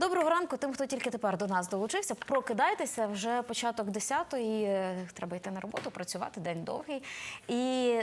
Доброго ранку тим, хто тільки тепер до нас долучився. Прокидайтеся вже початок 10-ї, е, Треба йти на роботу, працювати день довгий. І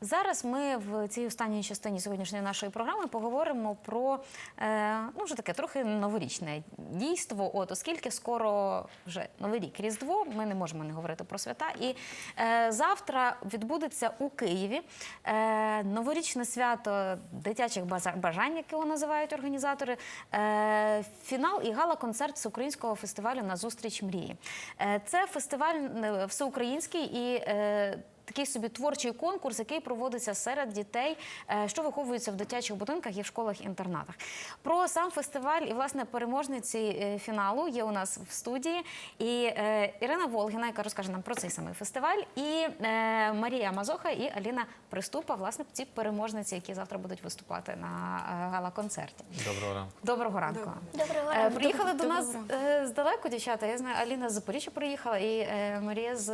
зараз ми в цій останній частині сьогоднішньої нашої програми поговоримо про е, ну вже таке трохи новорічне дійство. От оскільки скоро вже новий рік Різдво, ми не можемо не говорити про свята. І е, завтра відбудеться у Києві е, новорічне свято дитячих бажань, як його називають організатори. Е, фінал і гала-концерт всеукраїнського фестивалю на зустріч мрії. Е, це фестиваль е, всеукраїнський і. е, Такий собі творчий конкурс, який проводиться серед дітей, е, що виховуються в дитячих будинках і в школах-інтернатах. Про сам фестиваль і власне переможниці е, фіналу є у нас в студії. І е, Ірина Волгіна, яка розкаже нам про цей самий фестиваль, і е, Марія Мазоха і Аліна Приступа, власне, ці переможниці, які завтра будуть виступати на е, гала-концерті. Доброго ранку. Доброго ранку. Доброго Е, ранку. Приїхали до нас е, здалеку, дівчата. Я знаю, Аліна з Запоріжжя приїхала і е, Марія з,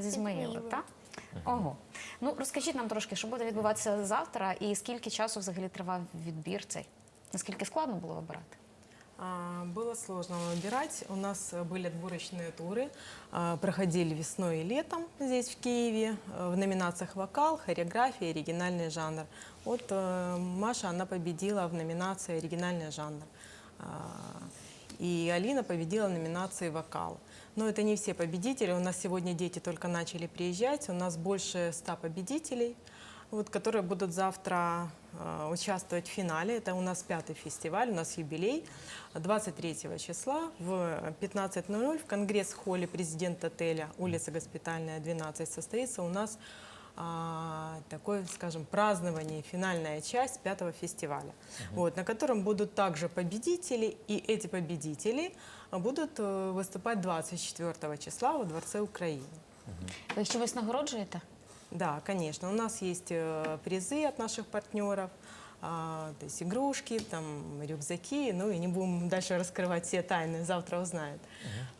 з Ізмаїла. так? Ого. Ну розкажіть нам трошки, що буде відбуватися завтра, і скільки часу взагалі тривав відбір цей? Наскільки складно було вибирати? А, Было сложно выбирать. У нас э, были отборочные туры, а, проходили весной и летом здесь, в Киеве, э, в номинациях «Вокал», «Хореография» и «Оригинальный жанр». Вот э, Маша, она победила в номинации «Оригинальный жанр». А, И Алина победила в номинации «Вокал». Но это не все победители. У нас сегодня дети только начали приезжать. У нас больше ста победителей, вот, которые будут завтра э, участвовать в финале. Это у нас пятый фестиваль, у нас юбилей. 23 числа в 15.00 в конгресс-холле президент отеля улица Госпитальная, 12 состоится у нас а, такое, скажем, празднование, финальная часть пятого фестиваля, вот, на котором будут также победители, и эти победители а, будут э, выступать 24 числа во Дворце Украины. Ви їх чимось нагороджуєте? Да, конечно. У нас есть э, призы от наших партнеров, а, то есть игрушки, там, рюкзаки. Ну и не будем дальше раскрывать все тайны, завтра узнают.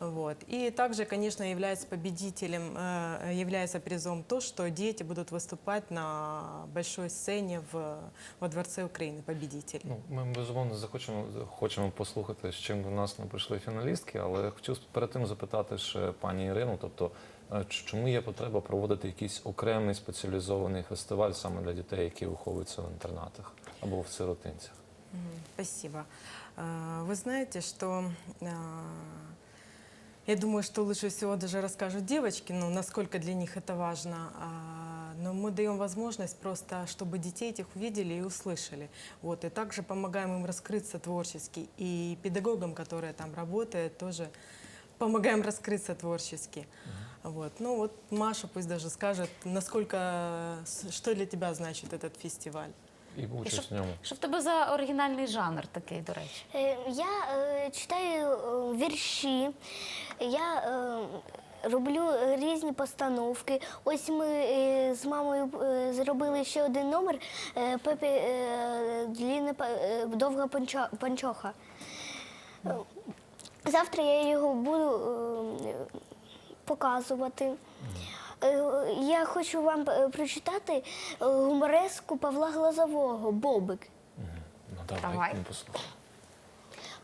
Вот. И также, конечно, является победителем, э, является призом то, что дети будут выступать на большой сцене в, во Дворце Украины, победители. Ну, ми безумовно захочемо хочемо послухати, з чим до нас не прийшли фіналістки, але хотів перед тим запитати ще пані Ірину, тобто е, ч- чому є потреба проводити якийсь окремий спеціалізований фестиваль саме для дітей, які виховуються в інтернатах або в сиротинцях? Мгм, Спасибо. А, Вы знаете, что а, я думаю, что лучше всего даже расскажут девочки, ну, насколько для них это важно. А, Но мы даем возможность просто, чтобы детей этих увидели и услышали. Вот. И также помогаем им раскрыться творчески. И педагогам, которые там работают, тоже помогаем раскрыться творчески. Вот. Ну вот Маша пусть даже скажет, насколько, что для тебя значит этот фестиваль. І І участь що, в ньому. що в тебе за оригінальний жанр такий, до речі? Е, Я е, читаю е, вірші, я е, роблю різні постановки. Ось ми е, з мамою е, зробили ще один номер е, Пепі е, Длінна Па- е, довга панчо- панчоха. Е, Завтра я його буду е, показувати. Е, Я хочу вам е, прочитати е, гумореску Павла Глазового Бобик. Ну давай, Давай. ми послухаємо.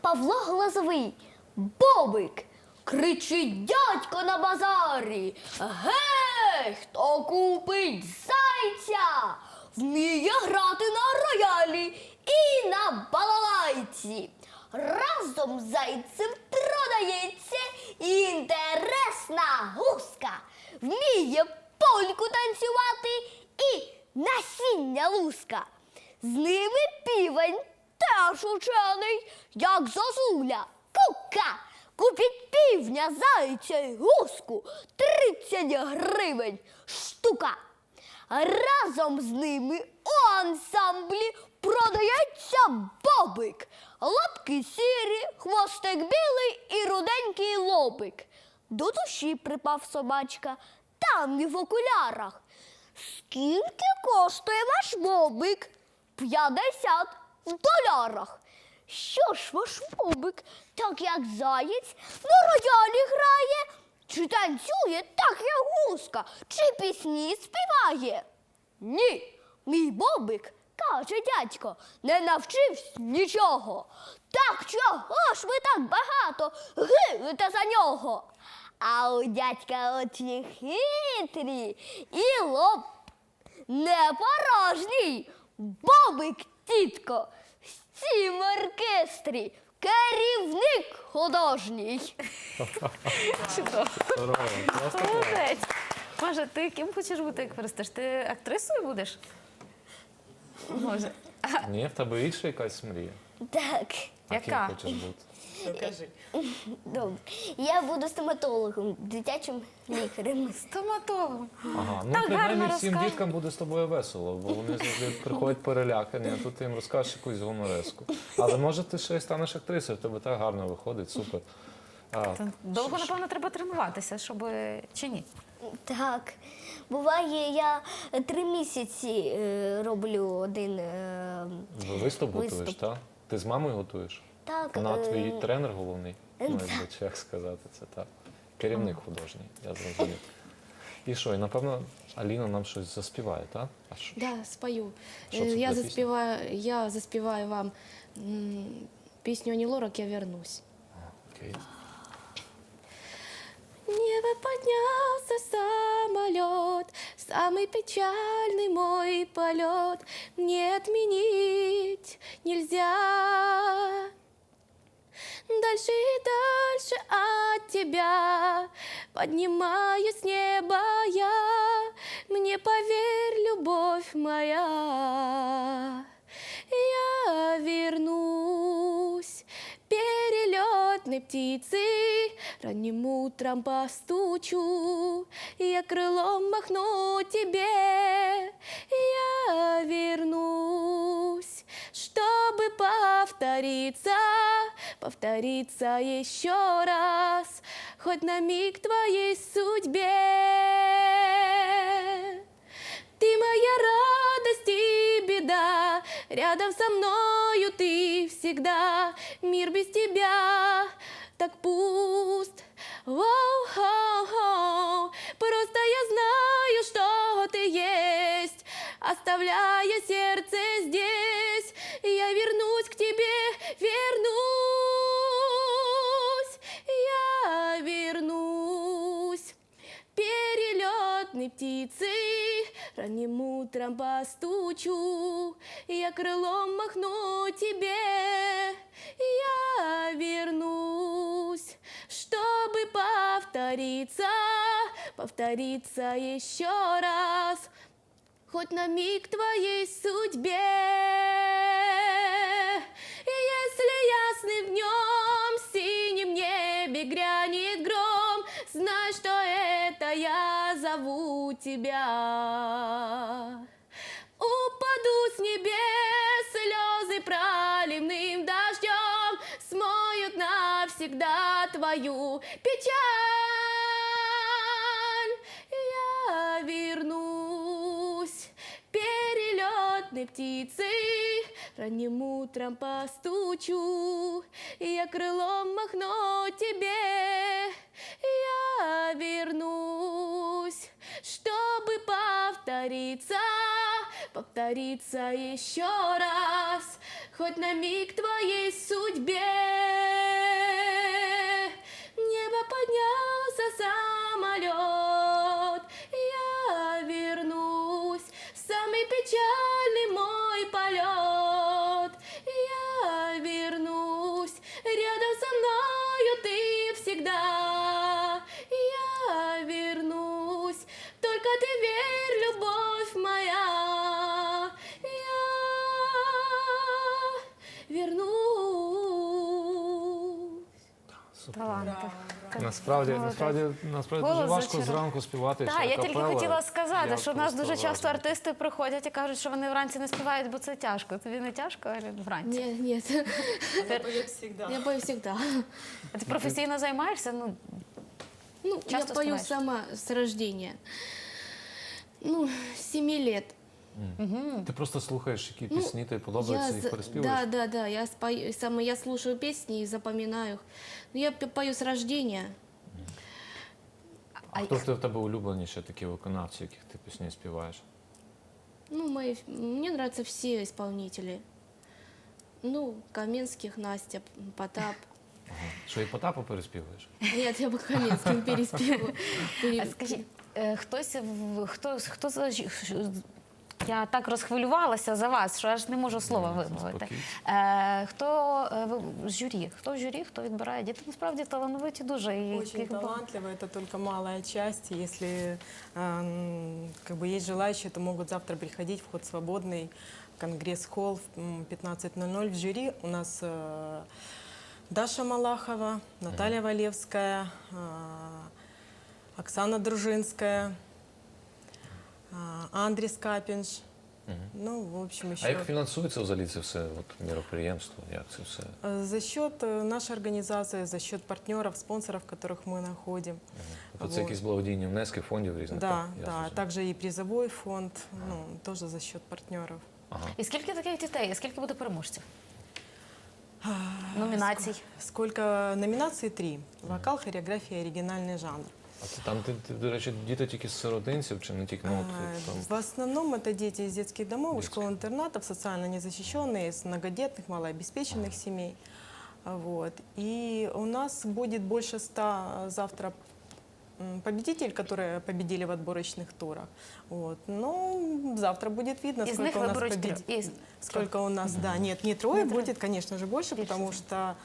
Павло Глазовий, Бобик, кричить дядько на базарі. Гей, хто купить зайця, вміє грати на роялі і на балалайці. Разом з зайцем продається інтересна гуска. Вміє польку танцювати і насіння луска. З ними півень теж учений, як зозуля, кука. Купіть півня, зайця й гуску, 30 гривень штука. Разом з ними у ансамблі продається бобик. Лапки сірі, хвостик білий і руденький лобик. До душі припав собачка, там і в окулярах. Скільки коштує ваш бобик? П'ятдесят в долярах. Що ж ваш бобик, так як заєць, на роялі грає, чи танцює так, як гуска, чи пісні співає? Ні, мій бобик Каже дядько, не навчився нічого. Так чого ж ви так багато гилите за нього? А у дядька очі хитрі і лоб не порожній. Бобик, тітко, в цім оркестрі керівник художній. Чудово. Здорово. Молодець. Маша, ти ким хочеш бути, як виростеш? Ти актрисою будеш? Може. Ні, в тебе інша якась мрія. Так. А Яка? ким хочеш бути? Покажи. Добре. Я буду стоматологом, дитячим лікарем. Стоматологом. Ага, ну Так принаймні гарно всім розкажеш. діткам буде з тобою весело, бо вони завжди приходять перелякані, а тут ти їм розкажеш якусь гумореску. Але може ти ще й станеш актрисою, в тебе так гарно виходить, супер. А, Довго, напевно, треба тренуватися, щоб чи ні? Так. Буває, я три місяці е, роблю один. е, ви виступ готуєш, Виступ. так? Ти з мамою готуєш? Так, Вона е, твій тренер головний? Ну, так. як сказати це так. Керівник художній, я зрозумів. І що, і напевно Аліна нам щось заспіває, так? А що? Да, спою. Я за песня? заспеваю, я заспеваю вам м, песню «Ани Лорак, я вернусь». Окей. Небо поднялся самолет, самый печальный мой полет. Не отменить нельзя. Дальше и дальше от тебя поднимаюсь с неба я. Мне поверь, любовь моя, я вернусь перелетной птицей, ранним утром постучу, я крылом махну тебе, я вернусь, чтобы повториться, повториться еще раз, хоть на миг твоей судьбе. Рядом со мною ты всегда. Мир без тебя так пуст. Воу-хоу-хоу. Просто я знаю, что ты есть, оставляя сердце здесь. Я вернусь к тебе, вернусь, я вернусь перелетной птицей Ранним утром постучу Я крылом махну тебе. Я вернусь Чтобы повториться Повториться еще раз. Хоть на миг твоей судьбе я зову тебя. Упаду с небес слезы проливным дождем, смоют навсегда твою печаль. Я вернусь перелетной птицей, ранним утром постучу, я крылом махну тебе, я вернусь, чтобы повториться, повториться еще раз, хоть на миг твоей судьбе. Небо поднялся самолет, Насправді, Молодець. насправді, насправді дуже важко зранку співати. Так, чи я тільки акапелла. хотіла сказати, Я що в нас просто дуже часто вражений. артисти приходять і кажуть, що вони вранці не співають, бо це тяжко. Тобі не тяжко Алін, вранці? Нет, нет, Она поет всегда. я пою всегда. А ти професійно займаєшся? Ну, Ну, я Часто пою спеваешь? сама с рождения. Ну, с 7 лет. Ти просто слухаєш, які Ну, пісні тобі подобаються, я їх за- переспівуєш. Да, да, да. Я, спою, я слушаю песни и запоминаю их. Но я пою с рождения. А хто в тебе улюбленіші такі виконавці, яких ти пісні співаєш? Ну, мои, мне нравятся все исполнители. Ну, Каменских, Настя, Потап. Що і Потапа переспівуєш? Нет, я бы Каменским переспела. А скажіть, е, хтось хто хто я так розхвилювалася за вас, що аж не можу слова вимовити. заспокійся. Е, хто е, ви- з журі? Хто в журі? Хто відбирає? Діти насправді талановиті дуже і Очень яких багато. талантливо, это только малая часть. Если эм, как бы есть желающие, то могут завтра приходить, вход свободный, Конгресс-холл в м, 15.00 в жюри. У нас э, Даша Малахова, Наталья Валевская, э, Оксана Дружинская, э, Андрис Капинш. Ну, в общем, А еще... як фінансується взагалі це все от, міроприємство? Як це все? Э, За счет э, нашей организации, за счет партнеров, спонсоров, которых мы находим. Тобто це Вот. якісь благодійні внески фондів різних? Да, так? Я да. зрозумів. Также и призовой фонд, ну, тоже за счет партнеров. Ага. І скільки таких дітей? І скільки буде переможців? Номінацій. Сколько номинаций? Три. Вокал, хореография, оригинальный жанр. А це там, ти, ти, до речі, діти тільки з сиротинців чи не тільки? Ну, от, А, там... В основном это дети из детских домов, Детских. школ-интернатов, социально незащищенные, из многодетных, малообеспеченных семей. А, Вот. И у нас будет больше ста завтра м, победителей, которые победили в отборочных турах. Вот. Но завтра будет видно, Із них сколько у нас виберуть побед- трьох. Із Сколько у нас, да, нет, не трое, Не трое. будет, конечно же, больше, Больше, потому да. что а,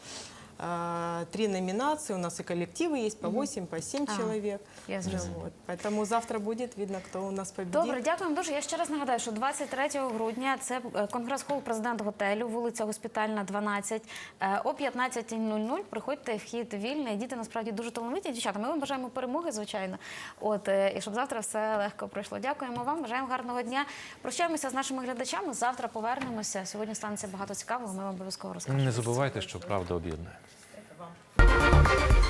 три номинации, у нас и коллективы есть по 8, по 7 А, человек. я зрозуміла. Вот. Поэтому завтра будет видно, кто у нас победит. Добре, дякуємо дуже. Я ще раз нагадаю, що 23 грудня це е, конгрес-хол президент готелю, вулиця Госпітальна, 12. Е, О 15.00 приходьте, вхід вільний. Діти насправді дуже талановиті. Дівчата, ми вам бажаємо перемоги, звичайно. От е, і щоб завтра все легко пройшло. Дякуємо вам, бажаємо гарного дня. Прощаємося з нашими глядачами. Завтра повернемося. Сьогодні станеться багато цікавого. Ми вам обов'язково розкажемо. Не забувайте, що правда об'єднує. Bye.